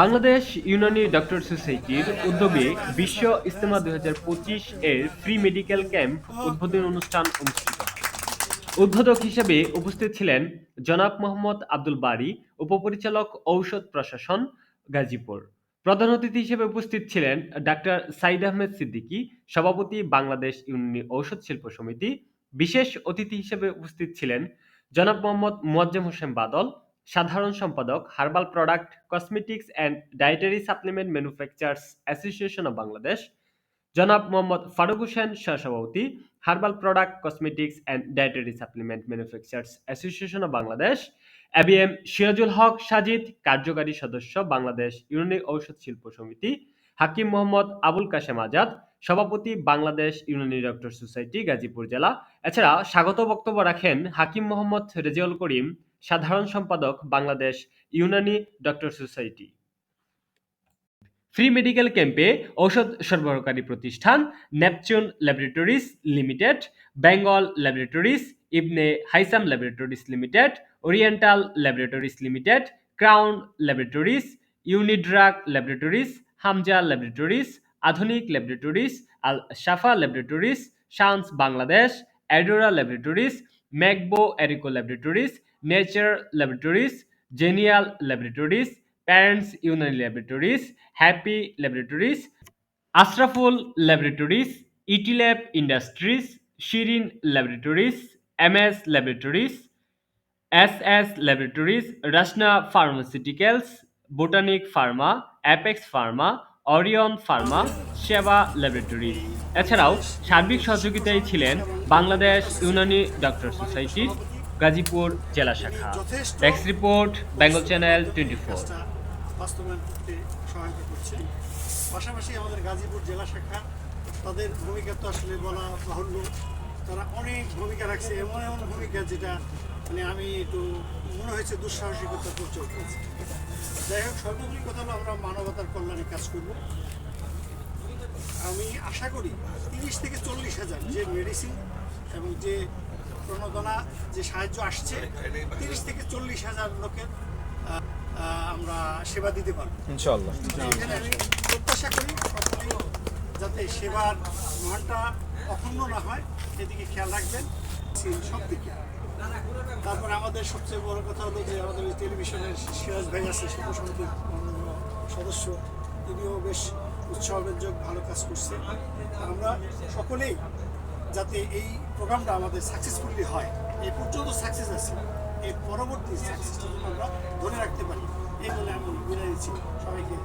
Bangladesh Unani doctor সোসাইটির উদ্যোগে বিশ্ব ইস্তেমা দুই এর ফ্রি মেডিকেল ক্যাম্প উদ্বোধন অনুষ্ঠান অনুষ্ঠিত উদ্বোধক হিসেবে উপস্থিত ছিলেন জনাব মোহাম্মদ আব্দুল বারি, উপপরিচালক ঔষধ প্রশাসন গাজীপুর। প্রধান অতিথি হিসেবে উপস্থিত ছিলেন ডাক্তার সাইদ আহমেদ সিদ্দিকী, সভাপতি বাংলাদেশ ইউনানি ঔষধ শিল্প সমিতি। বিশেষ অতিথি হিসেবে উপস্থিত ছিলেন জনাব মোহাম্মদ মোয়াজ্জেম হোসেন বাদল সাধারণ সম্পাদক, herbal product, cosmetics and dietary supplement manufacturers association of Bangladesh. জনাব মোহাম্মদ ফারুক হোসেন সহসভাপতি, herbal product, cosmetics and dietary supplement manufacturers association of Bangladesh. A B M Sirajul Haque Sajid, কার্যকারী সদস্য, বাংলাদেশ ইউনানি ঔষধ শিল্প সমিতি। হাকিম মোহাম্মদ আবুল কাশেম আজাদ, সভাপতি, বাংলাদেশ ইউনানি ডক্টর সোসাইটি, গাজীপুর জেলা। এছাড়া স্বাগত বক্তব্য রাখেন হাকিম মোহাম্মদ রেজিউল করিম সাধারণ সম্পাদক Bangladesh Unani doctor society. Free medical ক্যাম্পে ঔষধ সরবরাহকারী প্রতিষ্ঠান Neptune laboratories limited, Bengal laboratories, Ibne Haisam laboratories limited, oriental laboratories limited, crown laboratories, Unidrug laboratories, Hamza laboratories, Adhunik laboratories, Al Shafa laboratories, Shan's Bangladesh, Adora laboratories, ম্যাকবো এরিকো laboratories nature laboratories genial laboratories parents Unani laboratories happy laboratories Ashraful laboratories ইটিল্যাব industries Shirin laboratories M S laboratories S S laboratories Rasna pharmaceuticals botanic pharma apex pharma Orion pharma Seba laboratory এছাড়াও সার্বিক সহযোগিতায় ছিলেন Bangladesh Unani doctor সোসাইটির গাজীপুর জেলা শাখা। Desk report Bengal channel twenty four বাস্তবায়ন করতে সহায়তা করছে। পাশাপাশি আমাদের গাজীপুর জেলা শাখা তাদের ভূমিকা তো আসলে বলা বাহুল্য। তারা অনেক ভূমিকা রাখছে এমন এমন ভূমিকা যেটা মানে আমি একটু মনে হয়েছে দুঃসাহসিকতার পরিচয় করেছে যাই হোক সর্বোপরি কথা হলো আমরা মানবতার কল্যাণে কাজ করব। আমি আশা করি তিরিশ থেকে চল্লিশ হাজার যে মেডিসিন এবং যে প্রণোদনা যে সাহায্য আসছে তিরিশ থেকে চল্লিশ হাজার লোকের আমরা সেবা দিতে পারব। ইনশাল্লাহ আমি প্রত্যাশা করি যাতে সেবার মানটা অখণ্ড না হয় সেদিকে খেয়াল রাখবেন। সব দিকে তারপরে আমাদের সবচেয়ে বড় কথা হলো যে আমাদের টেলিভিশনের সিরাজ ভাই আছে শিল্প সমিতির সদস্য। তিনিও বেশ উৎসাহব্যঞ্জক ভালো কাজ করছে। আমরা সকলেই যাতে এই প্রোগ্রামটা আমাদের সাকসেসফুলি হয়। এই পর্যন্ত সাকসেস আছে। এই পরবর্তী সাকসেসটা আমরা ধরে রাখতে পারি, এই বলে আমি বিদায় দিচ্ছি সবাইকে